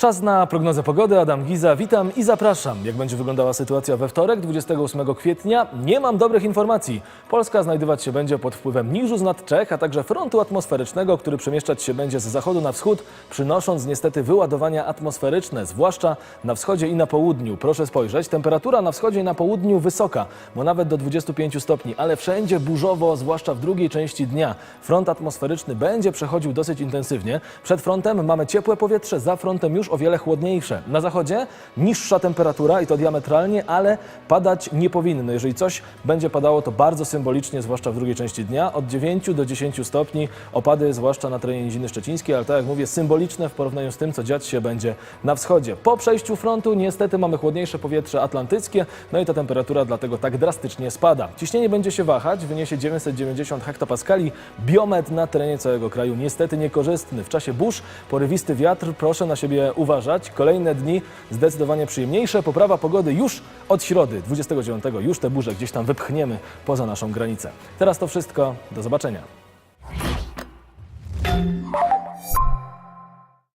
Czas na prognozę pogody. Adam Giza, witam i zapraszam. Jak będzie wyglądała sytuacja we wtorek, 28 kwietnia? Nie mam dobrych informacji. Polska znajdować się będzie pod wpływem niżu z nad Czech, a także frontu atmosferycznego, który przemieszczać się będzie z zachodu na wschód, przynosząc niestety wyładowania atmosferyczne, zwłaszcza na wschodzie i na południu. Proszę spojrzeć, temperatura na wschodzie i na południu wysoka, bo nawet do 25 stopni, ale wszędzie burzowo, zwłaszcza w drugiej części dnia. Front atmosferyczny będzie przechodził dosyć intensywnie. Przed frontem mamy ciepłe powietrze, za frontem już o wiele chłodniejsze. Na zachodzie niższa temperatura i to diametralnie, ale padać nie powinno. Jeżeli coś będzie padało, to bardzo symbolicznie, zwłaszcza w drugiej części dnia, od 9 do 10 stopni. Opady, zwłaszcza na terenie Niziny Szczecińskiej, ale tak jak mówię, symboliczne w porównaniu z tym, co dziać się będzie na wschodzie. Po przejściu frontu niestety mamy chłodniejsze powietrze atlantyckie, no i ta temperatura dlatego tak drastycznie spada. Ciśnienie będzie się wahać, wyniesie 990 hektopaskali. Biometr na terenie całego kraju niestety niekorzystny. W czasie burz porywisty wiatr, proszę na siebie uważać. Kolejne dni zdecydowanie przyjemniejsze. Poprawa pogody już od środy, 29. Już te burze gdzieś tam wypchniemy poza naszą granicę. Teraz to wszystko. Do zobaczenia.